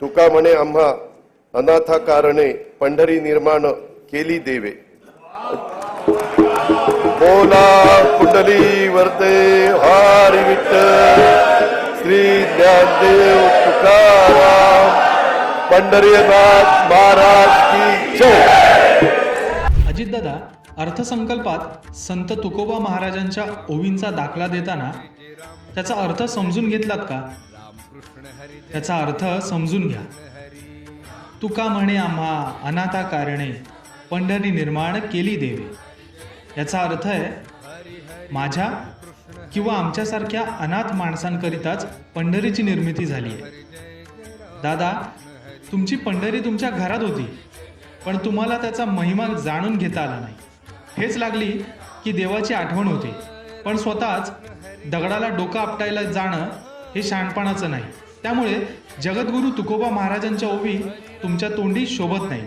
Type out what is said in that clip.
तुका म्हणे आम्हा अनाथा कारणे पंढरी निर्माण केली देवे. बोला कुंडली वरते हरी विठ्ठल श्री ज्ञानदेव तुकाराम पंढरीनाथ महाराज की जय. अजितदादा अर्थसंकल्पात संत तुकोबा महाराजांच्या ओवींचा दाखला देताना त्याचा अर्थ समजून घेतलात का? त्याचा अर्थ समजून घ्या. तुका म्हणे आम्हा अनाथा कारणे पंढरी निर्माण केली देवे. याचा अर्थ आहे माझ्या किंवा आमच्यासारख्या अनाथ माणसांकरिताच पंढरीची निर्मिती झाली आहे. दादा तुमची पंढरी तुमच्या घरात होती पण तुम्हाला त्याचा महिमा जाणून घेता आला नाही. हेच लागली की देवाची आठवण होते. पण स्वतःच दगडाला डोकं आपटायला जाणं हे शहाणपणाचं नाही. त्यामुळे जगद्गुरू तुकोबा महाराजांच्या ओवी तुमच्या तोंडी शोभत नाही.